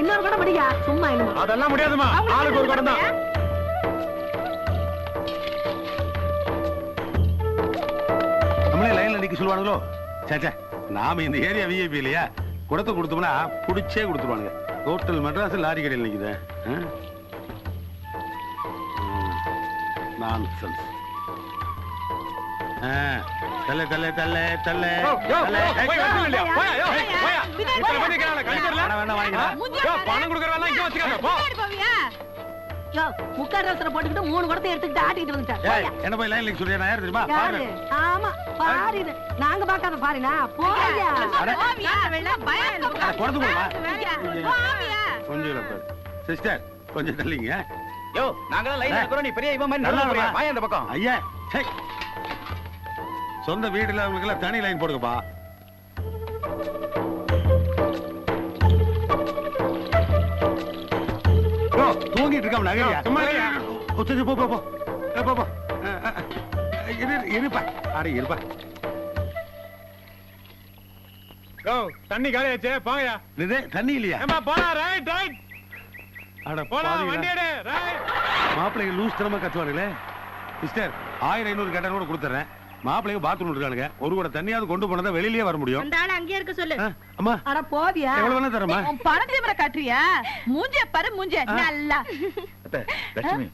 இன்னொரு கூட படியா? சும்மா என்னமோ அதெல்லாம் முடியாதுமா. ஆளுக்கு ஒரு குடம் தான். நம்மளே லைன்ல நிக்க சொல்லுவானுங்களோ? சேச்சே நாம இந்த ஏரியா விஐபி இல்லையா? குடத்தை கொடுத்தோம்னா புடிச்சே கொடுத்துருவானுங்க. ஹோட்டல் மெட்ராஸ் லாரி கடையில் தல்ல தல்ல தல்ல தல்ல தல்ல. போய்? போயா, போயா. பணம் கொடுக்கறவெல்லாம் இங்க வச்சுக்காத, போ. யோ முக்காடு ரசனை போட்டுக்கிட்டு மூணு குடத்தை எடுத்துக்கிட்டு ஆட்டிட்டு வந்துட்டேன் ஏய், என்ன போய் லைன்ல சொல்றியா? நான் யார் தெரியுமா? பாரு. ஆமா பாரு நாங்க பார்க்காத பாருனா? போயா குடத்து கொஞ்சம். சிஸ்டர் கொஞ்சம் தள்ளிங்க. யோ நாங்களாம் லைன்ல இருக்கிறோம். நீ பெரிய இவன் மாதிரி நல்லா. வாயா அந்த பக்கம். ஐயா சே. சொந்த வீடுல அவங்களுக்கு எல்லாம் தனி லைன் போடுங்கப்பா. ஓ, தூங்கிட்டு இருக்காம நகையா சும்மா இருயா. ஒத்துச்சு போ போ போ. ஏ, போ போ. இருப்பா. அட இருப்பா. தண்ணி காலியாச்சே போங்கயா இது தண்ணி இல்லையா? போடா ரைட் ரைட் அட போடா பாவிகளா. வண்டி எடு ரைட் மாப்பிள்ளைங்க லூஸ் தரமா கத்துவானுங்களே. சிஸ்டர் ஆயிரம் ஐநூறு கேட்டாலும் கூட கொடுத்துறேன். மாப்பிள்ளைங்க பாத்ரூம் இருக்கானுங்க. ஒரு கூட தண்ணியாவது கொண்டு போனா தான் வெளியிலேயே வர முடியும். அந்த ஆளு அங்கேயே இருக்க சொல்லு. அம்மா. அட போவியா? எவ்வளவு வேணா தரமா உன் பணம் திமிர காட்டுறியா? மூஞ்சிய பாரு மூஞ்சிய நல்லா. அத்தை, லட்சுமி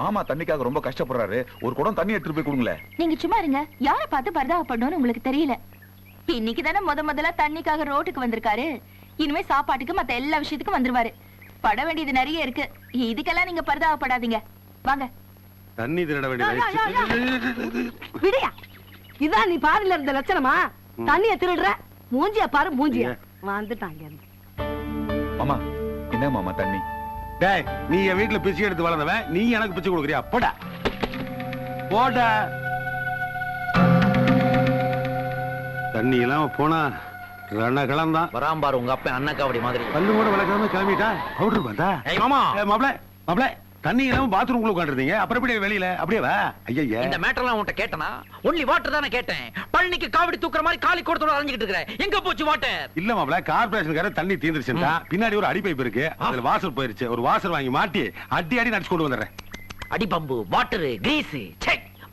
மாமா தண்ணிக்காக ரொம்ப கஷ்டப்படுறாரு. ஒரு குடம் தண்ணி எடுத்துட்டு போய் கொடுங்களேன். நீங்க சும்மா இருங்க. யார பார்த்து பரிதாபப்படணும்னு உங்களுக்கு தெரியல. இன்னைக்கு தானே முத முதல்ல தண்ணிக்காக ரோட்டுக்கு வந்திருக்காரு. இனிமே சாப்பாட்டுக்கு மத்த எல்லா விஷயத்துக்கும் வந்துருவாரு. பட வேண்டியது நிறைய இருக்கு. இதுக்கெல்லாம் நீங்க பரிதாபப்படாதீங்க. வாங்க. தண்ணி திருட வேண்டிய இதான் நீ பாருல இருந்த லட்சணமா? தண்ணிய திருடுற? மூஞ்சிய பாரு மூஞ்சிய? வந்துட்டாங்க மாமா என்ன மாமா தண்ணி? டேய் நீ என் வீட்டுல பிச்சை எடுத்து வளர்ந்தவன். நீ எனக்கு பிச்சை கொடுக்குறியா? போடா. போடா. தண்ணி இல்லாம போனா ரணகலம் தான். வராம்பாரு உங்க அப்பா அண்ணக்காவடி மாதிரி. பல்லு கூட விளக்காம கிளம்பிட்டா? பவுடர் பார்த்தா ஏய் மாமா. மாப்பிள மாப்பிள. தண்ணி இல்லாம பாத்ரூம்குள்ள உட்காந்துருந்தீங்க அப்புறம் எப்படி வெளியில? அப்படியே வா. ஐயா இந்த மேட்டர்லாம் உன்கிட்ட கேட்டனா? ஒன்லி வாட்டர் தானே கேட்டேன். பழனிக்கு காவடி தூக்குற மாதிரி காலி கூடத்தோட அலைஞ்சிட்டு இருக்கிறேன் எங்க போச்சு வாட்டர் இல்ல மாப்பிள கார்பரேஷன்கார தண்ணி தீந்துருச்சுட்டா பின்னாடி ஒரு அடி பைப் இருக்கு அதுல வாசல் போயிருச்சு. ஒரு வாசல் வாங்கி மாட்டி அடி அடி நடிச்சு கொண்டு வந்துடுறேன். அடி பம்பு வாட்டர் கிரீஸ்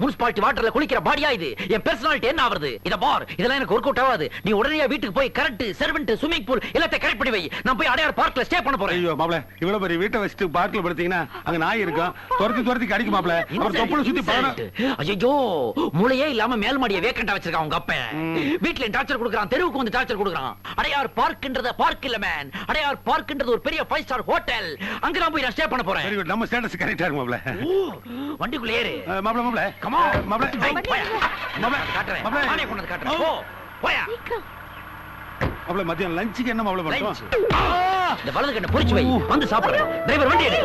முனிசிபாலிட்டி வாட்டர்ல குளிக்கிற பாடியா இது? என் பெர்சனாலிட்டி என்ன ஆவறது? இத பார் இதெல்லாம் எனக்கு ஒர்க் அவுட் ஆகாது. நீ உடனே வீட்டுக்கு போய் கரண்ட் சர்வெண்ட் ஸ்விமிங் பூல் எல்லாத்தையும் கரெக்ட் பண்ணி வை. நான் போய் அடையார் பார்க்ல ஸ்டே பண்ண போறேன். ஐயோ மாப்பிள இவ்வளவு பெரிய வீட்டை வச்சுட்டு பார்க்ல படுத்தீங்கன்னா அங்க நாய் இருக்கும். துரத்தி துரத்தி கடிக்கும் மாப்பிள. அப்புறம் தொப்புல சுத்தி பழம் ஐயோ மூளையே இல்லாம மேல் மாடிய வேக்கண்டா வச்சிருக்கான் உங்க அப்பன் ம். வீட்ல டார்ச்சர் கொடுக்கறான் தெருவுக்கு வந்து டார்ச்சர் கொடுக்கறான். அடையார் பார்க்ன்றது பார்க் இல்ல மேன் அடையார் பார்க்ன்றது ஒரு பெரிய ஃபைவ் ஸ்டார் ஹோட்டல் அங்க நான் போய் நான் ஸ்டே பண்ண போறேன். நம்ம ஸ்டேட்டஸ் கரெக்டா இருக்கு மாப்பிள. ஓ, வண்டிக்குள்ள ஏறு. அஹ், மாப்பிள மாப்பிள Come on. அஹ், மாப்பிள ஏய், போயா. மாப்பிள காட்டுறேன். மாப்பிள நானே கொண்டு வந்து காட்டுறேன். போ, போயா. மாப்பிள மதியம் லஞ்சுக்கு என்ன மாப்பிள Lunch. பண்ணுவோம் இந்த வலது கண்ணை பொறிச்சு வை. வந்து சாப்பிடுறேன் டிரைவர் வண்டி எடு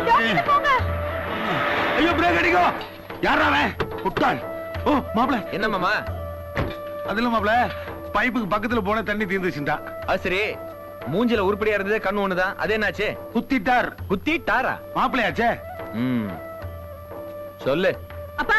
ஐயோ பிரேக் அடிக்கும் யாரா அவன்? முட்டாள் ஓ மாப்பிள. என்ன மாமா? அதுல மாப்பிள. பைப்புக்கு பக்கத்துல போன தண்ணி தீர்ந்துச்சுட்டா அது சரி. மூஞ்சில உருப்படியா இருந்தது கண்ணு ஒண்ணுதான் அது என்னாச்சு? குத்திட்டார். குத்திட்டாரா? சொல்லு. அப்பா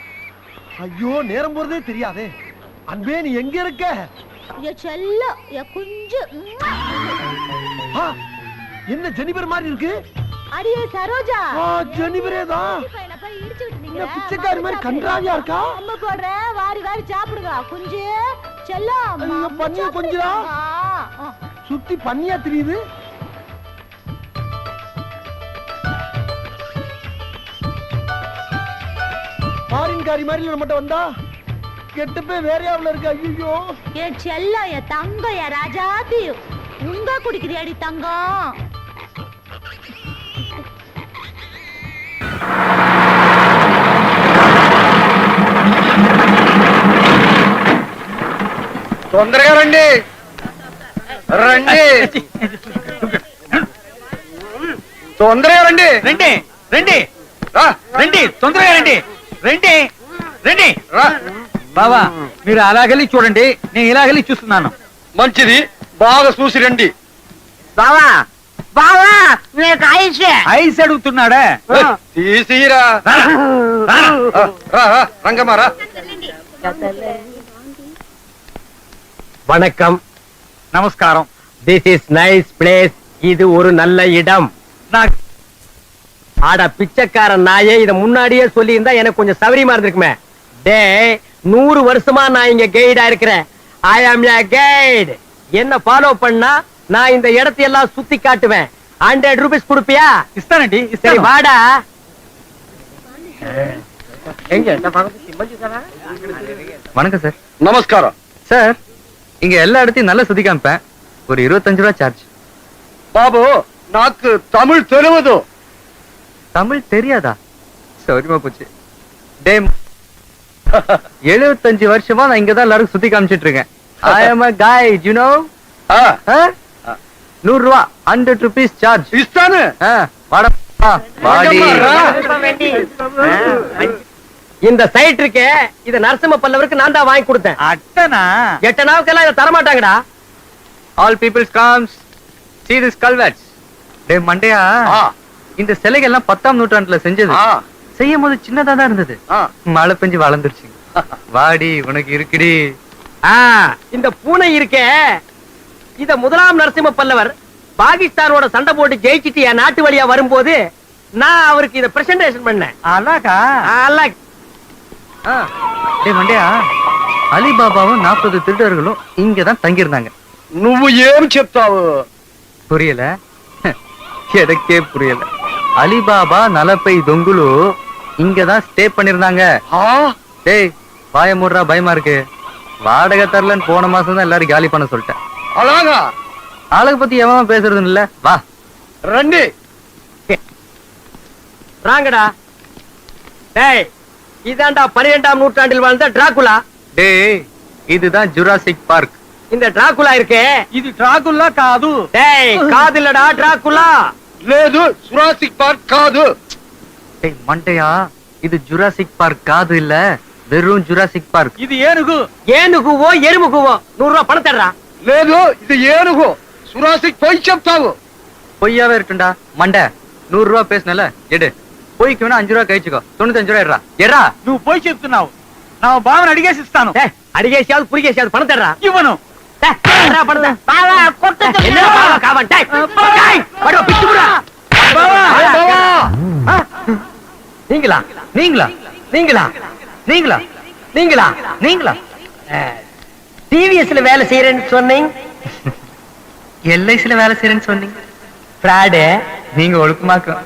ஐயோ நேரம் போறதே தெரியாதே. அன்பே நீ எங்க இருக்க? என்ன ஜெனிபர் மாதிரி இருக்கு? அடியே சரோஜா. ஆ, ஜெனிபரே தான் என்ன. பிச்சைக்காரி மாதிரி கன்றாவியா இருக்கா? அம்மா போடுறேன் வாரி வாரி சாப்பிடுங்க. குஞ்சு செல்லம் பண்ணியா கொஞ்சிரா? சுத்தி பண்ணியா தெரியுது? ஃபாரின்காரி மாதிரி நம்மகிட்ட வந்தா கெட்டப்பே வேறையாவில் இருக்கு ஐயோ என் செல்லம் என் தங்கம் என் ராஜாத்தி உங்க குடிக்கிறியாடி தங்கம் తొందరగా రండి రండి తొందరగా రండి రండి రండి రండి తొందరగా రండి రండి రండి బావా మీరు అలాగెళ్ళి చూడండి నేను ఇలాగెళ్ళి చూస్తున్నాను మంచిది బాగా చూసి రండి బావా బావా నీకు ఐస్ ఐస్ అడుగుతున్నాడా తీసిరా రంగమారా வணக்கம் నమస్కారం திஸ் இஸ் நைஸ் பிளேஸ் இது ஒரு நல்ல இடம் నాకు ஆடா பிச்சைக்கார நாயே இத முன்னாடியே சொல்லி இருந்தா எனக்கு கொஞ்சம் சௌரியமா இருந்திருக்குமே. டே நூறு வருஷமா நான் இங்க கைடா இருக்கிறேன். ஐ ஆம் யா கைடு என்ன ஃபாலோ பண்ணா நான் இந்த இடத்தை எல்லாம் சுத்தி காட்டுவேன். Hundred rupees கொடுப்பியா? இஸ்தானடி சரி வாடா. வணக்கம் சார். நமஸ்காரம். சார் இங்க எல்லா இடத்தையும் நல்லா சுத்தி காமிப்பேன். ஒரு இருபத்தஞ்சு ரூபா சார்ஜ் பாபு நாக்கு தமிழ் தெரிவதும் தமிழ் தெரியாதா? சௌரியமா போச்சு. டே எழுபத்தஞ்சு வருஷமா நான் இங்கதான் எல்லாரும் சுத்தி காமிச்சிட்டு இருக்கேன். I am a guide you know நூறு ரூபா ஹண்ட்ரட் ருபீஸ் சார்ஜ் இஸ்தானு இந்த சைட் இருக்கே இத நரசிம்ம பல்லவருக்கு நான் தான் வாங்கி கொடுத்தேன். அட்டனா? எட்டு நாவுக்கெல்லாம் இதை தரமாட்டாங்கடா. All peoples comes see this culverts. டே மண்டையா? இந்த சிலைகள் எல்லாம் பத்தாம் நூற்றாண்டுல செஞ்சது செய்யும் போது சின்னதா தான் இருந்தது மழை பெஞ்சு வளர்ந்துருச்சு வாடி உனக்கு இருக்குடி ஆ, இந்த பூனை இருக்கே இத முதலாம் நரசிம்ம பல்லவர் பாகிஸ்தானோட சண்டை போட்டு ஜெயிச்சிட்டு என் நாட்டு வழியா வரும்போது நான் அவருக்கு இத பிரசன்டேஷன் பண்ணேன் అలాగా அல்லாஹ். டே மண்டையா அலிபாபாவும் நாற்பது திருடர்களும் இங்கதான் தங்கியிருந்தாங்க నువ్వు ఏం చెప్తావు புரியல எனக்கே புரியல அலிபாபா நலப்பை தொங்குலு. இங்கதான் ஸ்டே பண்ணிருந்தாங்க. டேய் பாய மூடுறா பயமா இருக்கு. வாடகை தரலன்னு போன மாசம் தான் எல்லாரும் காலி பண்ண சொல்லிட்டேன். அழகா? பத்தி எவன் பேசுறது இல்ல. வா. ரெண்டு. ராங்கடா. டேய் இதாண்டா பன்னிரெண்டாம் நூற்றாண்டில் வாழ்ந்த டிராகுலா. டேய் இதுதான் ஜுராசிக் பார்க் இந்த டிராகுலா இருக்கே. இது டிராகுலா காது. டேய் காது இல்லடா டிராகுலா. లేదు జురాసిక్ பார்க் காது டேய் மண்டையா இது ஜுராசிக் பார்க் காது இல்ல வெறும் ஜுராசிக் பார்க் ఇది ఏనుగు. ఏనుగువో ఎరుముగువో నూరు ரூபாய் பணம் தர்றா లేదు ఇది ఏనుగు. జురాసిక్ పోయి చెప్తావు. பொய்யாவே இருக்கும்டா மண்டை நூறு ரூபா பேசினல எடு பொய்க்கு வேணா அஞ்சு ரூபாய் கழிச்சுக்கோ தொண்ணூத்தஞ்சு ரூபா எடுறா எட்ரா నువ్వు పోయి చెప్తున్నావు. నా బావని అడిగేసి ఇస్తాను. అడిగేసాదు పురిగేసాదు பணம் தர்றா ఇవ్వను. நீங்களா? நீங்களா? நீங்களா? நீங்களா? நீங்களா? நீங்களா? டிவிஎஸ்ல வேலை செய்யறேன்னு சொன்னீங்க? எல்ஐசில வேலை செய்யறேன்னு சொன்னீங்க. நீங்க ஒழுக்கமாக்கும்